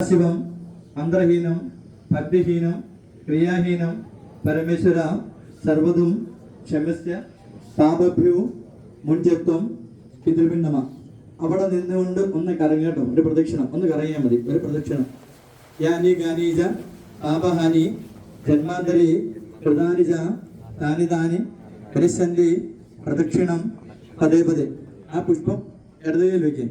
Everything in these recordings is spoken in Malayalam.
ശിവം അന്തർഹീനം ഭക്തിഹീനം ക്രിയാഹീനം പരമേശ്വര സർവതും ക്ഷമസ്യ താപഭ്യവും മുൻചത്വം പിതൃപിണ്ണമ അവിടെ നിന്നുകൊണ്ട് ഒന്ന് കറങ്ങട്ടോ ഒരു പ്രദക്ഷിണം. ഒന്ന് കറങ്ങിയാൽ മതി ഒരു പ്രദക്ഷിണം. യാനി ഗാനീജ പാപഹാനി ജന്മാന്തരി കൃതാനിജ താനി താനി കരിശന്തി പ്രദക്ഷിണം പതേ പതേ. ആ പുഷ്പം ഇടതുകയിൽ വെക്കുക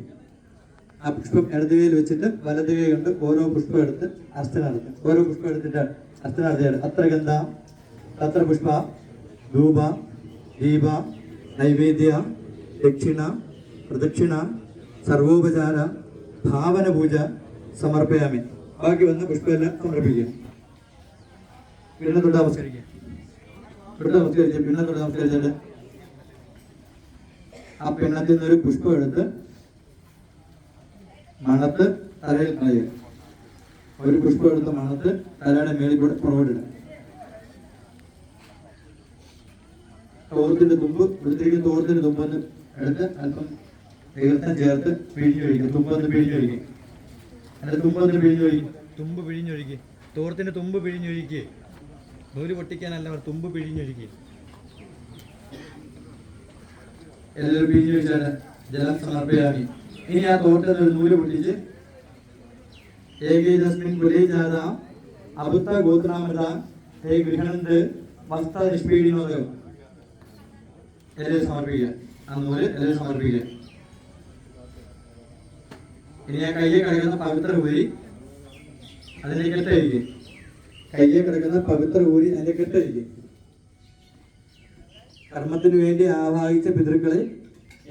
ആ പുഷ്പം ഇടത് കൈയിൽ വെച്ചിട്ട് വലത് കൈ കൊണ്ട് ഓരോ പുഷ്പം എടുത്ത് അർച്ചന നടത്തും ഓരോ പുഷ്പം എടുത്തിട്ട് അർച്ചന നടത്തിയാണ് അത്ര ഗന്ധ തത്ര പുഷ്പ ധൂപ ദീപ നൈവേദ്യ ദക്ഷിണ പ്രദക്ഷിണ സർവോപചാര ഭാവന പൂജ സമർപ്പയാമി. ബാക്കി വന്ന് പുഷ്പമെല്ലാം സമർപ്പിക്കുക പിന്നെ തൊട്ട് നമസ്കരിക്കുക തൊട്ട് നമസ്കരിച്ച് പിന്നെ തൊട്ട് നമസ്കരിച്ചിട്ട് ആ പിണ്ണത്തിൽ നിന്നൊരു പുഷ്പം എടുത്ത് മണത്ത് തലയിൽ കളയുക. ഒരു പുഷ്പം എടുത്ത് മണത്ത് തലയുടെ മേളിൽ കൂടെ പുറകോട്ടിടുക തോർത്തിന്റെ തുമ്പ് ഇവിടുത്തേക്ക് തോർത്തിന്റെ തുമ്പെന്ന് എടുത്ത് അല്പം തീർത്ഥം ചേർത്ത് പിഴിഞ്ഞൊഴിക്കും തുമ്പൊന്ന് പിഴിഞ്ഞൊഴിക്കും തുമ്പെന്ന് പിഴിഞ്ഞു പിഴിഞ്ഞൊഴിക്കും തുമ്പ് പിഴിഞ്ഞൊഴുകി തോർത്തിന്റെ തുമ്പ് പിഴിഞ്ഞൊഴുകി നൂൽ പൊട്ടിക്കാനല്ല തുമ്പ് പിഴിഞ്ഞൊഴുകി എല്ലാവരും പിഴിഞ്ഞൊഴിച്ചാണ് ജലം സമർപ്പയാമി ഇനി ആ തോട്ടത്തിൽ ഒരു നൂൽ പൊട്ടിച്ച് ഏകീതസ്മിൻ കുലീജാത അബുദ്ധ ഗോത്രാമൃത ഹേ ഗൃഹണന്ത് വസ്ത്ര നിഷ്പീഡിനോദകം എല്ലാവരും സമർപ്പിക്കുക. ആ നൂൽ എല്ലാവരും സമർപ്പിക്കുക. ഇനി ആ കയ്യെ കിടക്കുന്ന പവിത്ര ഊരി അതിനെ കെട്ടഴിക്കുക. കയ്യെ കിടക്കുന്ന പവിത്ര ഊരി അതിനെ കെട്ടഴിക്കുക. കർമ്മത്തിന് വേണ്ടി ആവാഹിച്ച പിതൃക്കളെ